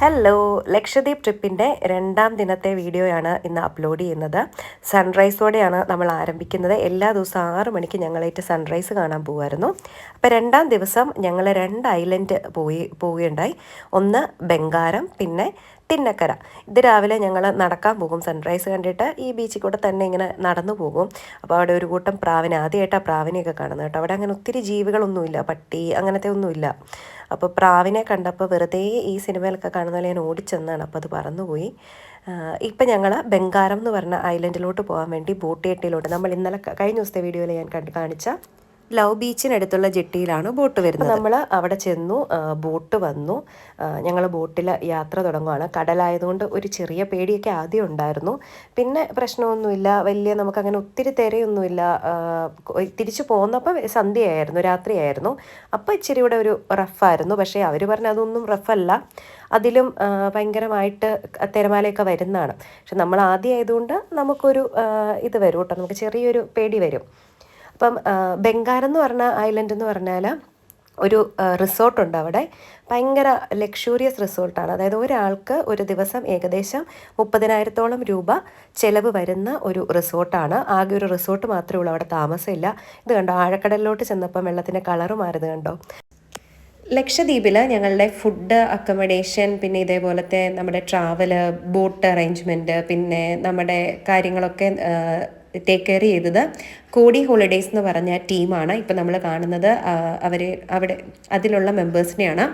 Hello Lakshadweep ട്രിപ്പിന്റെ രണ്ടാം ദിനത്തെ വീഡിയോയാണ് ഇന്ന് അപ്ലോഡ് ചെയ്യുന്നത്. സൺറൈസോടെയാണ് നമ്മൾ ആരംഭിക്കുന്നത്. എല്ലാ ദിവസവും ആറ് മണിക്ക് ഞങ്ങളായിട്ട് സൺറൈസ് കാണാൻ പോകുമായിരുന്നു. അപ്പോൾ രണ്ടാം ദിവസം ഞങ്ങൾ രണ്ട് ഐലൻഡ് പോയി പോവുകയുണ്ടായി. ഒന്ന് ബംഗാരം പിന്നെ തിന്നക്കര ഇത് രാവിലെ ഞങ്ങൾ നടക്കാൻ പോകും. സൺറൈസ് കണ്ടിട്ട് ഈ ബീച്ചിൽ കൂടെ തന്നെ ഇങ്ങനെ നടന്നു പോകും. അപ്പോൾ അവിടെ ഒരു കൂട്ടം പ്രാവിനെ ആദ്യമായിട്ടാണ് പ്രാവിനെയൊക്കെ കാണുന്നത് കേട്ടോ. അവിടെ അങ്ങനെ ഒത്തിരി ജീവികളൊന്നുമില്ല. പട്ടി അങ്ങനത്തെ ഒന്നുമില്ല. അപ്പോൾ പ്രാവിനെ കണ്ടപ്പോൾ വെറുതെ ഈ സിനിമയിലൊക്കെ കാണുന്ന പോലെ ഞാൻ ഓടിച്ചെന്നാണ്. അപ്പോൾ അത് പറന്നുപോയി. ഇപ്പം ഞങ്ങൾ ബംഗാരം എന്ന് പറഞ്ഞ ഐലൻഡിലോട്ട് പോകാൻ വേണ്ടി ബോട്ട് നമ്മൾ ഇന്നലെ കഴിഞ്ഞ ദിവസത്തെ വീഡിയോയിൽ ഞാൻ കാണിച്ച ലവ് ബീച്ചിനടുത്തുള്ള ജെട്ടിയിലാണ് ബോട്ട് വരുന്നത്. നമ്മൾ അവിടെ ചെന്നു ബോട്ട് വന്നു. ഞങ്ങൾ ബോട്ടിൽ യാത്ര തുടങ്ങുകയാണ് കടലായതുകൊണ്ട് ഒരു ചെറിയ പേടിയൊക്കെ ആദ്യം ഉണ്ടായിരുന്നു. പിന്നെ പ്രശ്നമൊന്നുമില്ല. വലിയ നമുക്കങ്ങനെ ഒത്തിരി തിരയൊന്നുമില്ല. തിരിച്ചു പോന്നപ്പോൾ സന്ധ്യയായിരുന്നു രാത്രിയായിരുന്നു. അപ്പോൾ ഇച്ചിരി ഇവിടെ ഒരു റഫായിരുന്നു. പക്ഷേ അവർ പറഞ്ഞ അതൊന്നും റഫല്ല. അതിലും ഭയങ്കരമായിട്ട് തിരമാലയൊക്കെ വരുന്നതാണ്. പക്ഷെ നമ്മൾ ആദ്യം ആയതുകൊണ്ട് നമുക്കൊരു ഇത് വരും കേട്ടോ. നമുക്ക് ചെറിയൊരു പേടി വരും. അപ്പം ബംഗാർ എന്ന് പറഞ്ഞ ഐലൻഡ് എന്ന് പറഞ്ഞാൽ ഒരു റിസോർട്ടുണ്ട് അവിടെ. ഭയങ്കര ലക്ഷൂറിയസ് റിസോർട്ടാണ് അതായത് ഒരാൾക്ക് ഒരു ദിവസം ഏകദേശം മുപ്പതിനായിരത്തോളം രൂപ ചിലവ് വരുന്ന ഒരു റിസോർട്ടാണ് ആകെ ഒരു റിസോർട്ട് മാത്രമേ ഉള്ളൂ. അവിടെ താമസമില്ല. ഇത് കണ്ടോ? ആഴക്കടലിലോട്ട് ചെന്നപ്പം വെള്ളത്തിന്റെ കളറ് മാറിയത് കണ്ടോ? ലക്ഷദ്വീപിൽ ഞങ്ങളുടെ ഫുഡ് അക്കോമഡേഷൻ പിന്നെ ഇതേപോലത്തെ നമ്മുടെ ട്രാവൽ ബോട്ട് അറേഞ്ച്മെന്റ് പിന്നെ നമ്മുടെ കാര്യങ്ങളൊക്കെ ടേക്ക് കെയർ ചെയ്തത് കോഡി ഹോളിഡേയ്സ് എന്ന് പറഞ്ഞ ടീമാണ് ഇപ്പം നമ്മൾ കാണുന്നത് അവർ അവിടെ അതിലുള്ള മെമ്പേഴ്സിനെയാണ്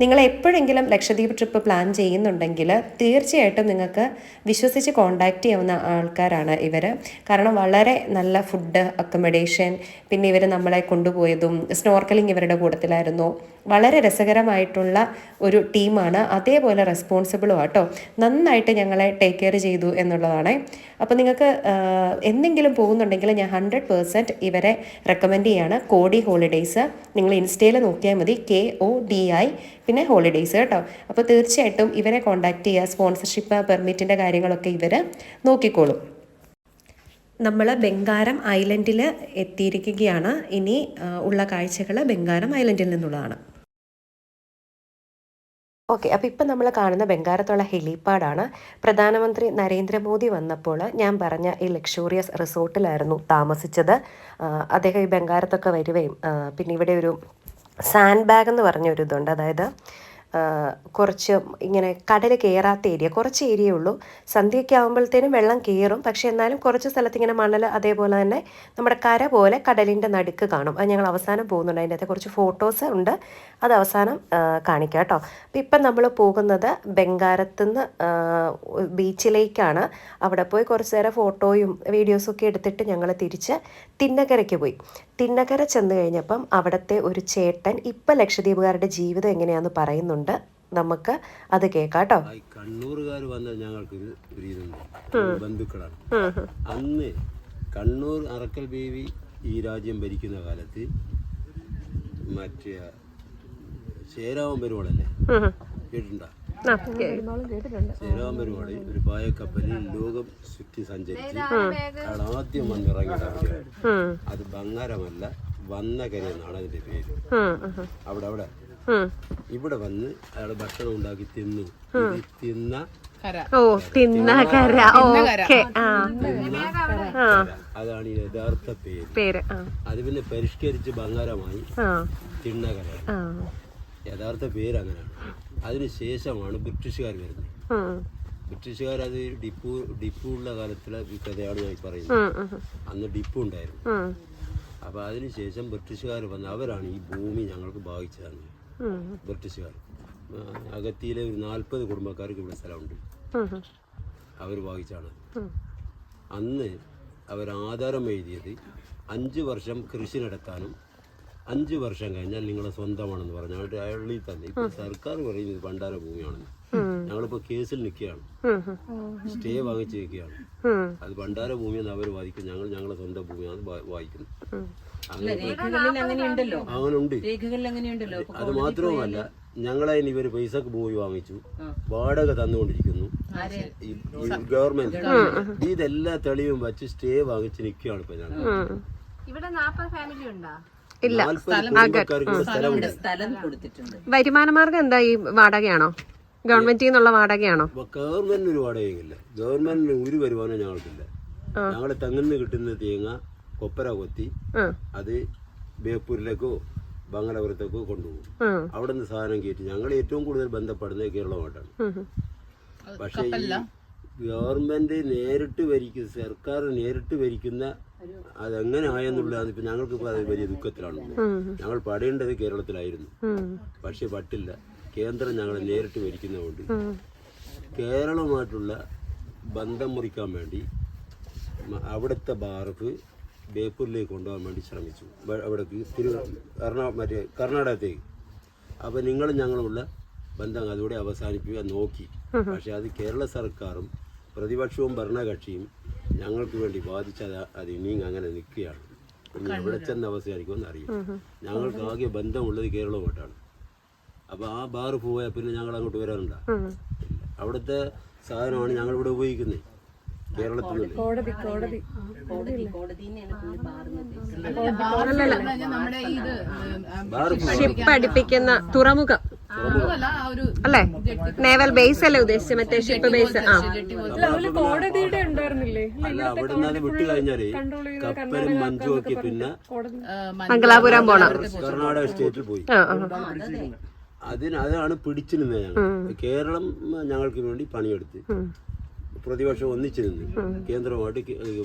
നിങ്ങൾ എപ്പോഴെങ്കിലും ലക്ഷദ്വീപ് ട്രിപ്പ് പ്ലാൻ ചെയ്യുന്നുണ്ടെങ്കിൽ തീർച്ചയായിട്ടും നിങ്ങൾക്ക് വിശ്വസിച്ച് കോണ്ടാക്ട് ചെയ്യാവുന്ന ആൾക്കാരാണ് ഇവർ കാരണം വളരെ നല്ല ഫുഡ് അക്കോമഡേഷൻ പിന്നെ ഇവർ നമ്മളെ കൊണ്ടുപോയതും സ്നോർക്കലിംഗ് ഇവരുടെ കൂട്ടത്തിലായിരുന്നു. വളരെ രസകരമായിട്ടുള്ള ഒരു ടീമാണ് അതേപോലെ റെസ്പോൺസിബിളും ആട്ടോ. നന്നായിട്ട് ഞങ്ങളെ ടേക്ക് കെയർ ചെയ്തു എന്നുള്ളതാണ്. അപ്പോൾ നിങ്ങൾക്ക് എന്തെങ്കിലും പോകുന്നുണ്ടെങ്കിൽ ഞാൻ ഹൺഡ്രഡ് പേഴ്സന്റ് ഇവരെ റെക്കമെൻഡ് ചെയ്യാണ്. കോഡി ഹോളിഡേയ്സ് നിങ്ങൾ ഇൻസ്റ്റയിൽ നോക്കിയാൽ മതി. കെ ഒ ഡി ഐ പിന്നെ ഹോളിഡേയ്സ് കേട്ടോ. അപ്പോൾ തീർച്ചയായിട്ടും ഇവരെ കോൺടാക്റ്റ് ചെയ്യുക സ്പോൺസർഷിപ്പ് പെർമിറ്റിന്റെ കാര്യങ്ങളൊക്കെ ഇവർ നോക്കിക്കോളും. നമ്മൾ ബംഗാരം ഐലൻഡിൽ എത്തിയിരിക്കുകയാണ്. ഇനി ഉള്ള കാഴ്ചകൾ ബംഗാരം ഐലൻഡിൽ നിന്നുള്ളതാണ്. ഓക്കെ അപ്പോൾ ഇപ്പം നമ്മൾ കാണുന്ന ബംഗാരത്തുള്ള ഹെലിപ്പാഡാണ് പ്രധാനമന്ത്രി നരേന്ദ്രമോദി വന്നപ്പോൾ ഞാൻ പറഞ്ഞ ഈ ലക്ഷൂറിയസ് റിസോർട്ടിലായിരുന്നു താമസിച്ചത്. അദ്ദേഹം ഈ ബംഗാരത്തൊക്കെ വരികയും പിന്നെ ഇവിടെ ഒരു സാൻഡ് ബാഗ് എന്ന് പറഞ്ഞൊരു ഇതുണ്ട് അതായത് കുറച്ച് ഇങ്ങനെ കടൽ കയറാത്ത ഏരിയ കുറച്ച് ഏരിയ ഉള്ളൂ. സന്ധ്യയൊക്കെ ആകുമ്പോഴത്തേനും വെള്ളം കയറും പക്ഷേ എന്നാലും കുറച്ച് സ്ഥലത്ത് ഇങ്ങനെ മണൽ അതേപോലെ തന്നെ നമ്മുടെ കര പോലെ കടലിന്റെ നടുക്ക് കാണും. അത് ഞങ്ങൾ അവസാനം പോകുന്നുണ്ട്. അതിന്റെ അകത്ത് കുറച്ച് ഫോട്ടോസ് ഉണ്ട്. അത് അവസാനം കാണിക്കാം കേട്ടോ. അപ്പം ഇപ്പം നമ്മൾ പോകുന്നത് ബംഗാരത്തുനിന്ന് ബീച്ചിലേക്കാണ്. അവിടെ പോയി കുറച്ച് നേരം ഫോട്ടോയും വീഡിയോസും ഒക്കെ എടുത്തിട്ട് ഞങ്ങൾ തിരിച്ച് തിന്നകരയ്ക്ക് പോയി. തിന്നകര ചെന്ന് കഴിഞ്ഞപ്പം അവിടുത്തെ ഒരു ചേട്ടൻ ഇപ്പം ലക്ഷദ്വീപുകാരുടെ ജീവിതം എങ്ങനെയാണെന്ന് പറയുന്നുണ്ട്. നമുക്ക് അത് കേക്കാട്ടോ. കേട്ടോ കണ്ണൂറുകാർ വന്ന ഞങ്ങൾക്ക് ഒരു ഇതുണ്ട്. ബന്ധുക്കളാണ്. അന്ന് കണ്ണൂർ അറക്കൽ ബേബി ഈ രാജ്യം ഭരിക്കുന്ന കാലത്ത് മറ്റേ ചേരാവൻ പെരുമാളല്ലേ കേട്ടിട്ടുണ്ടോ? ചേരാവൻ പെരുമാൾ ഒരു പായക്കപ്പലിൽ ലോകം ചുറ്റി സഞ്ചരിച്ച് ആദ്യം വന്നിറങ്ങിയത് അവിടെയാണ് അത് ബംഗാരമല്ല വന്നകര എന്നാണ് അതിന്റെ പേര്. അവിടെ അവിടെ. ഇവിടെ വന്ന് അയാൾ ഭക്ഷണം ഉണ്ടാക്കി തിന്നു. തിന്ന ഓ തിന്നകര ഓക്കെ. ആ ആ. അതാണ് യഥാർത്ഥ പേര്. പേര് ആ. അത് പിന്നെ പരിഷ്കരിച്ച് ബംഗാരമായി തിണ്ണകര ആ. യഥാർത്ഥ പേര് അങ്ങനെയാണ്. അതിനുശേഷമാണ് ബ്രിട്ടീഷുകാർ വരുന്നത്. ബ്രിട്ടീഷുകാർ അത് ഡിപ്പു ഡിപ്പു ഉള്ള കാലത്തിലെ ഈ കഥയാണ് ഞാൻ പറയുന്നത്. അന്ന് ഡിപ്പു ഉണ്ടായിരുന്നു. അപ്പൊ അപ്പോൾ അതിനുശേഷം ബ്രിട്ടീഷുകാർ വന്ന് അവരാണ് ഈ ഭൂമി ഞങ്ങൾക്ക് ഭാഗിച്ചു തന്നത് ഉം, ബ്രിട്ടീഷുകാർ. അകത്തിയിലെ അഗത്തിയിലെ ഒരു നാൽപ്പത് കുടുംബക്കാർക്ക് ഇവിടെ സ്ഥലമുണ്ട്. അവർ വാങ്ങിച്ചാണ് അന്ന് അവർ ആധാരം എഴുതിയത് അഞ്ച് വർഷം കൃഷി നടത്താനും അഞ്ച് വർഷം കഴിഞ്ഞാൽ നിങ്ങളെ സ്വന്തമാണെന്ന് പറഞ്ഞു. അയാളിൽ തന്നെ. ഇപ്പോൾ സർക്കാർ പറയുന്നത് ഭണ്ഡാര ഭൂമിയാണെന്ന് ഞങ്ങളിപ്പോ കേസിൽ നിൽക്കുകയാണ്. സ്റ്റേ വാങ്ങിച്ച് നിൽക്കുകയാണ്. അത് ഭണ്ഡാര ഭൂമി അവർ വാദിക്കും. ഞങ്ങൾ ഞങ്ങളെ സ്വന്തം ഭൂമിയാണ് അത് വായിക്കുന്നത് അങ്ങനെ ഉണ്ട് അത് മാത്രവുമല്ല ഞങ്ങളെ ഇനി ഇവർ പൈസക്ക് ഭൂമി വാങ്ങിച്ചു. വാടക തന്നുകൊണ്ടിരിക്കുന്നു. ഗവൺമെന്റ്. ഇതെല്ലാ തെളിവും വെച്ച് സ്റ്റേ വാങ്ങിച്ച് നിൽക്കുകയാണ് ഇപ്പൊ ഞങ്ങൾ ഇവിടെ നാപ്പത് ഫാമിലി ഉണ്ടോ? ഇല്ല. സ്ഥലമുണ്ട്. സ്ഥലം കൊടുത്തിട്ടുണ്ട്. വരുമാന മാർഗം എന്താ ഈ വാടകയാണോ? ഗവൺമെന്റിൽ നിന്നുള്ള വാടകയാണോ? ഗവൺമെന്റിന് ഒരു വാടകയില്ല ഗവൺമെന്റിന് ഒരു വരുമാനം ഞങ്ങൾക്കില്ല. ഞങ്ങൾ തെങ്ങിൽ നിന്ന് കിട്ടുന്ന തേങ്ങ കൊപ്പര കൊത്തി അത് ബേപ്പൂരിലേക്കോ ബംഗളപുരത്തേക്കോ കൊണ്ടുപോകും. അവിടെ നിന്ന് സാധനം കയറ്റി. ഞങ്ങൾ ഏറ്റവും കൂടുതൽ ബന്ധപ്പെടുന്നത് കേരളമായിട്ടാണ്. പക്ഷേ ഗവൺമെന്റ് നേരിട്ട് ഭരിക്കുന്ന സർക്കാർ നേരിട്ട് ഭരിക്കുന്ന അതെങ്ങനെ ആയെന്നുള്ളത് ഇപ്പൊ ഞങ്ങൾക്ക് വലിയ ദുഃഖത്തിലാണ്. ഞങ്ങൾ പടയേണ്ടത് കേരളത്തിലായിരുന്നു. പക്ഷെ പറ്റില്ല കേന്ദ്രം ഞങ്ങളെ നേരിട്ട് ഭരിക്കുന്നതുകൊണ്ട് കേരളമായിട്ടുള്ള ബന്ധം മുറിക്കാൻ വേണ്ടി അവിടുത്തെ ബാർക്ക് ബേപ്പൂരിലേക്ക് കൊണ്ടുപോകാൻ വേണ്ടി ശ്രമിച്ചു. അവിടെ അവിടേക്ക് തിരു എറണാ മറ്റേ കർണാടകത്തേക്ക്. അപ്പോൾ നിങ്ങളും ഞങ്ങളുമുള്ള ബന്ധം അതുകൂടെ അവസാനിപ്പിക്കുക നോക്കി. പക്ഷേ അത് കേരള സർക്കാരും പ്രതിപക്ഷവും ഭരണകക്ഷിയും ഞങ്ങൾക്ക് വേണ്ടി ബാധിച്ചത് അത് ഇനിയും അങ്ങനെ നിൽക്കുകയാണ്. ഇനി എവിടെ ചെന്ന അവസ്ഥയായിരിക്കുമെന്ന് അറിയാം ഞങ്ങൾക്ക് ആകെ ബന്ധമുള്ളത് കേരളവുമായിട്ടാണ്. അപ്പോൾ ആ ബാർ പോയാൽ പിന്നെ ഞങ്ങൾ അങ്ങോട്ട് വരാറുണ്ടോ. അവിടുത്തെ സാധനമാണ് ഞങ്ങൾ ഇവിടെ ഉപയോഗിക്കുന്നത്. കേരളത്തിൽ കോടതി ഷിപ്പ് അടിപ്പിക്കുന്ന തുറമുഖം അല്ല ആ ഒരു അല്ലേ? നേവൽ ബേസ് അല്ലേ ഉദ്ദേശിച്ചത്? മറ്റേ ഷിപ്പ് ബേസ് ആ. കോടതിയുടെ ഉണ്ടായിരുന്നില്ലേ? മംഗലാപുരം പോണം. കർണാടക സ്റ്റേറ്റിൽ പോയി. അതിന് അതാണ് പിടിച്ചു നിന്നത് ഞങ്ങൾ കേരളം ഞങ്ങൾക്ക് വേണ്ടി പണിയെടുത്ത് പ്രതിപക്ഷം ഒന്നിച്ചു നിന്ന് കേന്ദ്രമായിട്ട്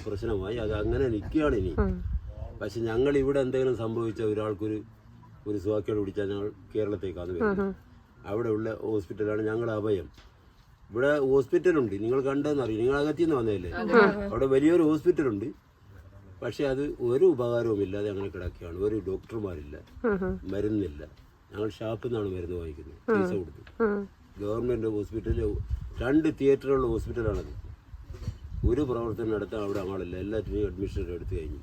പ്രശ്നമായി. അത് അങ്ങനെ നിൽക്കുകയാണ് ഇനി. പക്ഷെ ഞങ്ങൾ ഇവിടെ എന്തെങ്കിലും സംഭവിച്ച ഒരാൾക്കൊരു ഒരു സുഖക്കേട് പിടിച്ചാൽ ഞങ്ങൾ കേരളത്തേക്കാണ് വരുന്നത്. അവിടെ ഉള്ള ഹോസ്പിറ്റലാണ് ഞങ്ങളുടെ അഭയം. ഇവിടെ ഹോസ്പിറ്റലുണ്ട്. നിങ്ങൾ കണ്ടെന്നറിയും നിങ്ങൾ അകത്തിൽ നിന്ന് വന്നതല്ലേ അവിടെ വലിയൊരു ഹോസ്പിറ്റലുണ്ട്. പക്ഷെ അത് ഒരു ഉപകാരവും ഇല്ലാതെ അങ്ങനെ കിടക്കുകയാണ്. ഒരു ഡോക്ടർമാരില്ല. മരുന്നില്ല. ഞങ്ങൾ ഷാപ്പിൽ നിന്നാണ് മരുന്ന് വാങ്ങിക്കുന്നത്. പൈസ കൊടുത്ത്. ഗവൺമെന്റ് ഹോസ്പിറ്റലിൽ രണ്ട് തിയേറ്ററുള്ള ഹോസ്പിറ്റലാണത് ഒരു പ്രവർത്തനം നടത്താൻ അവിടെ ആളില്ല. എല്ലാത്തിനും അഡ്മിഷൻ എടുത്തു കഴിഞ്ഞു.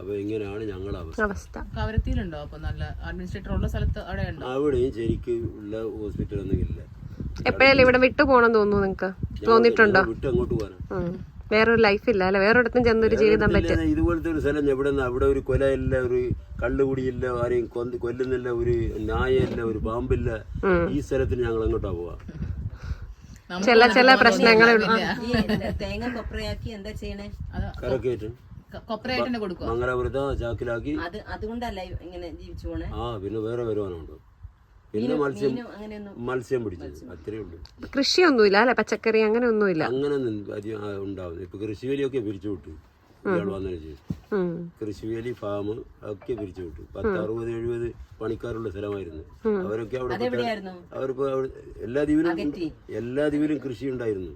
അപ്പോൾ ഇങ്ങനെയാണ് ഞങ്ങളുടെ അവസ്ഥ? കവരത്തിയിലുണ്ടോ? അപ്പൊ നല്ല അഡ്മിനിസ്ട്രേറ്റർ ഉള്ള സ്ഥലത്ത് അവിടെ ഉണ്ടോ? അവിടെയും ശരിക്ക് ഉള്ള ഹോസ്പിറ്റലൊന്നും ഇല്ല. എപ്പോഴല്ലേ ഇവിടെ വിട്ടു പോകണം തോന്നുന്നു നിങ്ങൾക്ക് തോന്നിയിട്ടുണ്ടോ? വിട്ട് അങ്ങോട്ട് പോകാനാ ഉം. വേറൊരു ലൈഫ് ഇല്ല അല്ലെ? വേറൊരിടത്തും ചെന്നൊരു ജീവിതം പറ്റും ഇല്ല, ഇതുപോലത്തെ ഒരു സ്ഥലം എവിടെ അവിടെ ഒരു കൊലയില്ല ഒരു കള്ളുകുടിയില്ല ആരെയും കൊന്ന് കൊല്ലുന്നില്ല ഒരു നായയില്ല ഒരു പാമ്പില്ല. ഈ സ്ഥലത്തിന് ഞങ്ങൾ അങ്ങോട്ടാ പോവാ? ചില ചില പ്രശ്നങ്ങൾ തേങ്ങ കൊപ്രയാക്കി എന്താ ചെയ്യണേ? തന്നെ കൊടുക്കുക മംഗലാപുരത്ത് ചാക്കിലാക്കി. അത് അതുകൊണ്ടല്ല ഇങ്ങനെ ജീവിച്ചു പോണേ? ആ പിന്നെ വേറെ വരുവാനുണ്ട് പിന്നെ മത്സ്യം മത്സ്യം പിടിച്ചത്. അത്രേ ഉള്ളൂ. കൃഷിയൊന്നുമില്ല അല്ലെ? പച്ചക്കറി അങ്ങനെ ഒന്നുമില്ല അങ്ങനെ ഉണ്ടാവുന്നത് ഇപ്പൊ കൃഷിവേലിയൊക്കെ പിരിച്ചു വിട്ടു. ഇയാൾ വന്നതിന് ശേഷം. കൃഷിവേലി ഫാം ഒക്കെ പിരിച്ചു വിട്ടു. പത്ത് അറുപത് എഴുപത് പണിക്കാരുള്ള സ്ഥലമായിരുന്നു. അവരൊക്കെ അവിടെ അവർക്ക് എല്ലാ ദ്വീപിലും എല്ലാ ദ്വീപിലും കൃഷി ഉണ്ടായിരുന്നു.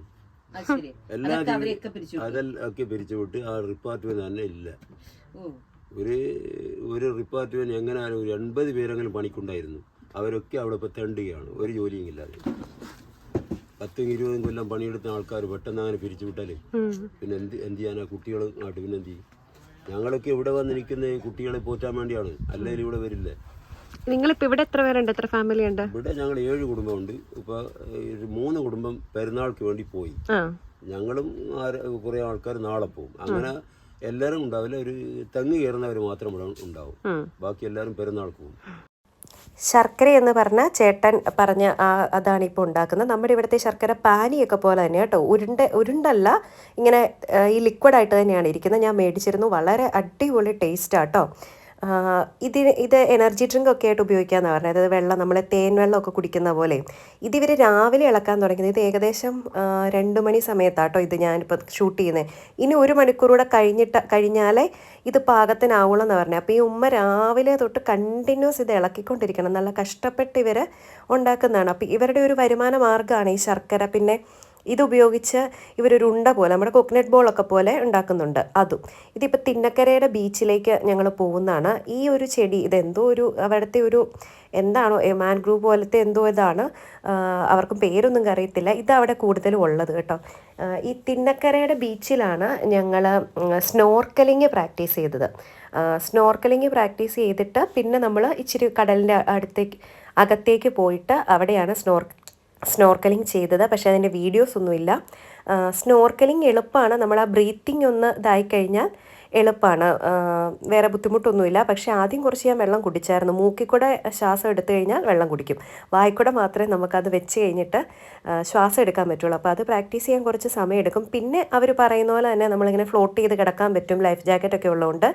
എല്ലാ ദ്വീപിലും അവരെയൊക്കെ പിരിച്ചു അതൊക്കെ പിരിച്ചു വിട്ട് ആ റിപ്പാർട്ട്മെന്റ് തന്നെ ഇല്ല. ഓ. ഒരു ഒരു റിപ്പാർട്ട്മെന്റ് എങ്ങനെയാലും ഒരു എൺപത് പേരെങ്കിലും പണിക്കുണ്ടായിരുന്നു. അവരൊക്കെ അവിടെ ഇപ്പോൾ തെണ്ടുകയാണ് ഒരു ജോലിയും ഇല്ലാതെ പത്തും ഇരുപതും കൊല്ലം പണിയെടുത്ത ആൾക്കാർ പെട്ടെന്ന് അങ്ങനെ പിരിച്ചു വിട്ടാലേ പിന്നെ എന്ത് എന്ത് ചെയ്യാനാ? കുട്ടികൾ നാട്ടിൽ പിന്നെ എന്ത് ചെയ്യും? ഞങ്ങളൊക്കെ ഇവിടെ വന്നിരിക്കുന്ന കുട്ടികളെ പോറ്റാൻ വേണ്ടിയാണ്. അല്ലെങ്കിൽ ഇവിടെ വരില്ല. നിങ്ങളിപ്പോ ഇവിടെ എത്ര പേരുണ്ട്? എത്ര ഫാമിലി ഉണ്ട്? ഇവിടെ ഞങ്ങൾ ഏഴ് കുടുംബമുണ്ട്. ഇപ്പൊ മൂന്ന് കുടുംബം പെരുന്നാൾക്ക് വേണ്ടി പോയി. ഞങ്ങളും കുറെ ആൾക്കാർ നാളെ പോകും. അങ്ങനെ എല്ലാരും ഉണ്ടാവില്ല. ഒരു തെങ്ങ് കയറുന്നവർ മാത്രം ഇവിടെ ഉണ്ടാവും. ബാക്കി എല്ലാരും പെരുന്നാൾക്ക് പോകും. ശർക്കര എന്ന് പറഞ്ഞാൽ ചേട്ടൻ പറഞ്ഞ ആ അതാണ് ഇപ്പോൾ ഉണ്ടാക്കുന്നത്. നമ്മുടെ ഇവിടുത്തെ ശർക്കര പാനിയൊക്കെ പോലെ തന്നെ കേട്ടോ. ഉരുണ്ട ഉരുണ്ടല്ല ഇങ്ങനെ ഈ ലിക്വിഡായിട്ട് തന്നെയാണ് ഇരിക്കുന്നത്. ഞാൻ മേടിച്ചിരുന്നു. വളരെ അടിപൊളി ടേസ്റ്റാട്ടോ ഇതിന് ഇത് എനർജി ഡ്രിങ്ക് ഒക്കെ ആയിട്ട് ഉപയോഗിക്കാമെന്ന് പറഞ്ഞത്. അതായത് വെള്ളം നമ്മൾ തേൻ വെള്ളമൊക്കെ കുടിക്കുന്ന പോലെ. ഇതിവർ രാവിലെ ഇളക്കാൻ തുടങ്ങിയത് ഇത് ഏകദേശം രണ്ട് മണി സമയത്താട്ടോ ഇത് ഞാനിപ്പോൾ ഷൂട്ട് ചെയ്യുന്നത് ഇനി ഒരു മണിക്കൂർ കൂടെ കഴിഞ്ഞിട്ട് കഴിഞ്ഞാലേ ഇത് പാകത്തിനാവുള്ളൂ എന്ന് പറഞ്ഞത് അപ്പോൾ ഈ ഉമ്മ രാവിലെ തൊട്ട് കണ്ടിന്യൂസ് ഇത് ഇളക്കിക്കൊണ്ടിരിക്കണം. നല്ല കഷ്ടപ്പെട്ട് ഇവർ ഉണ്ടാക്കുന്നതാണ്. അപ്പോൾ ഇവരുടെ ഒരു വരുമാന മാർഗമാണ് ഈ ശർക്കര. പിന്നെ ഇതുപയോഗിച്ച് ഇവരൊരു ഉണ്ട പോലെ നമ്മുടെ കൊക്കനട്ട് ബോളൊക്കെ പോലെ ഉണ്ടാക്കുന്നുണ്ട്. അതും. ഇതിപ്പോൾ തിന്നക്കരയുടെ ബീച്ചിലേക്ക് ഞങ്ങൾ പോകുന്നതാണ്. ഈ ഒരു ചെടി ഇതെന്തോ ഒരു അവിടുത്തെ ഒരു എന്താണോ മാൻഗ്രൂവ് പോലത്തെ എന്തോ ഇതാണ്. അവർക്കും പേരൊന്നും അറിയത്തില്ല. ഇത് അവിടെ കൂടുതലും ഉള്ളത് കേട്ടോ. ഈ തിന്നക്കരയുടെ ബീച്ചിലാണ് ഞങ്ങൾ സ്നോർക്കലിംഗ് പ്രാക്ടീസ് ചെയ്തത്. സ്നോർക്കലിംഗ് പ്രാക്ടീസ് ചെയ്തിട്ട് പിന്നെ നമ്മൾ ഇച്ചിരി കടലിന്റെ അടുത്തേക്ക് അകത്തേക്ക് പോയിട്ട് അവിടെയാണ് സ്നോർ സ്നോർക്കലിംഗ് ചെയ്തത് പക്ഷേ അതിന്റെ വീഡിയോസ് ഒന്നുമില്ല. സ്നോർക്കലിംഗ് എളുപ്പമാണ്. നമ്മൾ ആ ബ്രീത്തിങ് ഒന്ന് ഇതായി കഴിഞ്ഞാൽ എളുപ്പമാണ് വേറെ ബുദ്ധിമുട്ടൊന്നുമില്ല. പക്ഷേ ആദ്യം കുറച്ച് ഞാൻ വെള്ളം കുടിച്ചായിരുന്നു. മൂക്കിൽ കൂടെ ശ്വാസം എടുത്തു കഴിഞ്ഞാൽ വെള്ളം കുടിക്കും. വായിക്കൂടെ മാത്രമേ നമുക്കത് വെച്ച് കഴിഞ്ഞിട്ട് ശ്വാസം എടുക്കാൻ പറ്റുള്ളൂ. അപ്പോൾ അത് പ്രാക്ടീസ് ചെയ്യാൻ കുറച്ച് സമയം എടുക്കും പിന്നെ അവർ പറയുന്ന പോലെ തന്നെ നമ്മളിങ്ങനെ ഫ്ലോട്ട് ചെയ്ത് കിടക്കാൻ പറ്റും. ലൈഫ് ജാക്കറ്റൊക്കെ ഉള്ളതുകൊണ്ട്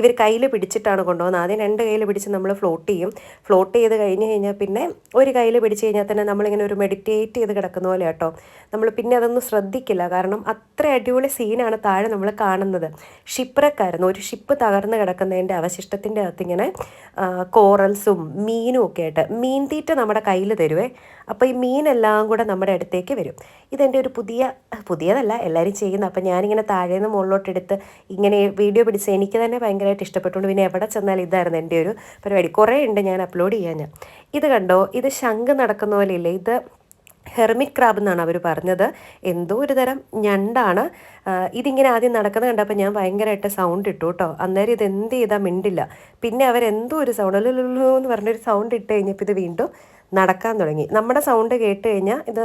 ഇവർ കയ്യിൽ പിടിച്ചിട്ടാണ് കൊണ്ടുപോകുന്നത്. ആദ്യം രണ്ട് കയ്യിൽ പിടിച്ച് നമ്മൾ ഫ്ലോട്ട് ചെയ്യും. ഫ്ലോട്ട് ചെയ്ത് കഴിഞ്ഞ് കഴിഞ്ഞാൽ പിന്നെ ഒരു കയ്യിൽ പിടിച്ച് കഴിഞ്ഞാൽ തന്നെ നമ്മളിങ്ങനെ ഒരു മെഡിറ്റേറ്റ് ചെയ്ത് കിടക്കുന്ന പോലെ കേട്ടോ. നമ്മൾ പിന്നെ അതൊന്നും ശ്രദ്ധിക്കില്ല. കാരണം അത്ര അടിപൊളി സീനാണ് താഴെ നമ്മൾ കാണുന്നത്. ഷിപ്രക്കായിരുന്നു ഒരു ഷിപ്പ് തകർന്ന് കിടക്കുന്നതിന്റെ അവശിഷ്ടത്തിന്റെ അകത്ത് ഇങ്ങനെ കോറൽസും മീനും ഒക്കെ ആയിട്ട് മീൻ തീറ്റ നമ്മുടെ കയ്യിൽ തരുവേ. അപ്പോൾ ഈ മീനെല്ലാം കൂടെ നമ്മുടെ അടുത്തേക്ക് വരും. ഇതെന്റെ ഒരു പുതിയ പുതിയതല്ല എല്ലാവരും ചെയ്യുന്ന. അപ്പം ഞാനിങ്ങനെ താഴേന്ന് മുകളിലോട്ട് എടുത്ത് ഇങ്ങനെ വീഡിയോ പിടിച്ച് എനിക്ക് തന്നെ ഭയങ്കരമായിട്ട് ഇഷ്ടപ്പെട്ടുകൊണ്ട് പിന്നെ എവിടെ ചെന്നാൽ ഇതായിരുന്നു എന്റെ ഒരു പരിപാടി. കുറേ ഉണ്ട് ഞാൻ അപ്ലോഡ് ചെയ്യാൻ. ഞാൻ ഇത് കണ്ടോ? ഇത് ശംഖ് നടക്കുന്ന പോലെ ഇല്ലേ ഇത് ഹെർമിറ്റ് ക്രാബ് എന്നാണ് അവർ പറഞ്ഞത്. എന്തോ ഒരു തരം ഞണ്ടാണ്. ഇതിങ്ങനെ ആദ്യം നടക്കുന്നത് കണ്ടപ്പോൾ ഞാൻ ഭയങ്കരമായിട്ട് സൗണ്ട് ഇട്ടു കേട്ടോ. അന്നേരം ഇത് എന്ത് ചെയ്താൽ മിണ്ടില്ല. പിന്നെ അവരെന്തോ ഒരു സൗണ്ട് അല്ലല്ലോ എന്ന് പറഞ്ഞൊരു സൗണ്ട് ഇട്ട് കഴിഞ്ഞപ്പോൾ ഇത് വീണ്ടും നടക്കാൻ തുടങ്ങി. നമ്മുടെ സൗണ്ട് കേട്ട് കഴിഞ്ഞാൽ ഇത്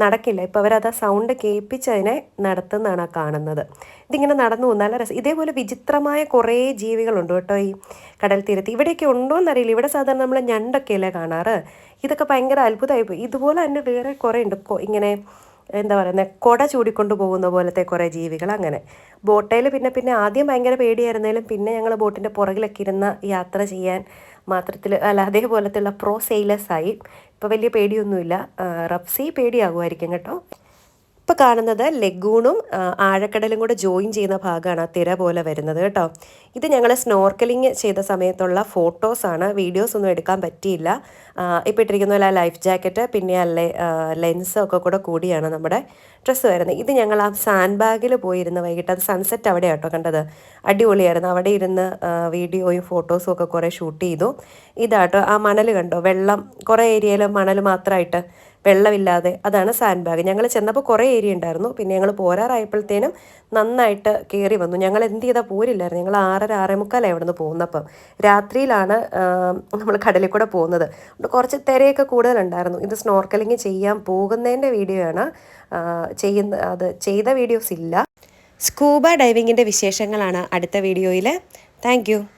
നടക്കില്ല. ഇപ്പോൾ അവരത് ആ സൗണ്ട് കേൾപ്പിച്ച് അതിനെ നടത്തുന്നതാണ് ആ കാണുന്നത്. ഇതിങ്ങനെ നടന്നു നല്ല രസം. ഇതേപോലെ വിചിത്രമായ കുറേ ജീവികളുണ്ട് കേട്ടോ ഈ കടൽ തീരത്ത്. ഇവിടെയൊക്കെ ഉണ്ടോ എന്നറിയില്ല ഇവിടെ സാധാരണ നമ്മൾ ഞണ്ടൊക്കെയല്ലേ കാണാറ്. ഇതൊക്കെ ഭയങ്കര അത്ഭുതമായി പോയി. ഇതുപോലെ തന്നെ വേറെ കുറേ ഉണ്ട്. ഇങ്ങനെ എന്താ പറയുന്നത് കൊട ചൂടിക്കൊണ്ട് പോകുന്ന പോലത്തെ കുറേ ജീവികൾ അങ്ങനെ. ബോട്ടയിൽ പിന്നെ പിന്നെ ആദ്യം ഭയങ്കര പേടിയായിരുന്നാലും പിന്നെ ഞങ്ങൾ ബോട്ടിന്റെ പുറകിലൊക്കെ ഇരുന്ന് യാത്ര ചെയ്യാൻ മാത്രത്തിൽ അല്ല അതേപോലത്തെയുള്ള പ്രോ സെയിലേഴ്സായി ഇപ്പോൾ വലിയ പേടിയൊന്നുമില്ല. റബ്സി പേടിയാകുമായിരിക്കും കേട്ടോ. ഇപ്പോൾ കാണുന്നത് ലഗൂണും ആഴക്കടലും കൂടെ ജോയിൻ ചെയ്യുന്ന ഭാഗമാണ് ആ തിര പോലെ വരുന്നത് കേട്ടോ. ഇത് ഞങ്ങൾ സ്നോർക്കലിംഗ് ചെയ്ത സമയത്തുള്ള ഫോട്ടോസാണ് വീഡിയോസ് ഒന്നും എടുക്കാൻ പറ്റിയില്ല. ഇപ്പോൾ ഇട്ടിരിക്കുന്ന പോലെ ആ ലൈഫ് ജാക്കറ്റ് പിന്നെ അല്ലെ ലെൻസ് ഒക്കെ കൂടെ കൂടിയാണ് നമ്മുടെ ഡ്രസ്സ് വരുന്നത്. ഇത് ഞങ്ങൾ ആ സാൻഡ് ബാഗിൽ പോയിരുന്ന് വൈകിട്ട് അത് സൺസെറ്റ് അവിടെ കേട്ടോ കണ്ടത്. അടിപൊളിയായിരുന്നു. അവിടെ ഇരുന്ന് വീഡിയോയും ഫോട്ടോസും ഒക്കെ കുറേ ഷൂട്ട് ചെയ്തു. ഇതാട്ടോ ആ മണൽ കണ്ടോ? വെള്ളം കുറേ ഏരിയയിൽ മണൽ മാത്രമായിട്ട് വെള്ളമില്ലാതെ അതാണ് സാൻഡ് ബാഗ് ഞങ്ങൾ ചെന്നപ്പോൾ കുറേ ഏരിയ ഉണ്ടായിരുന്നു. പിന്നെ ഞങ്ങൾ പോരാറായപ്പോഴത്തേനും നന്നായിട്ട് കയറി വന്നു. ഞങ്ങൾ എന്ത് ചെയ്താൽ പോരില്ലായിരുന്നു. ഞങ്ങൾ ആറര ആറേ മുക്കാലായി അവിടെ നിന്ന് പോകുന്നപ്പം രാത്രിയിലാണ് നമ്മൾ കടലിൽ കൂടെ പോകുന്നത്. കുറച്ച് തിരയൊക്കെ കൂടുതലുണ്ടായിരുന്നു. ഇത് സ്നോർക്കലിങ് ചെയ്യാൻ പോകുന്നതിന്റെ വീഡിയോ ആണ്. ചെയ്യുന്ന അത് ചെയ്ത വീഡിയോസ് ഇല്ല. സ്കൂബ ഡൈവിങ്ങിന്റെ വിശേഷങ്ങളാണ് അടുത്ത വീഡിയോയിൽ താങ്ക്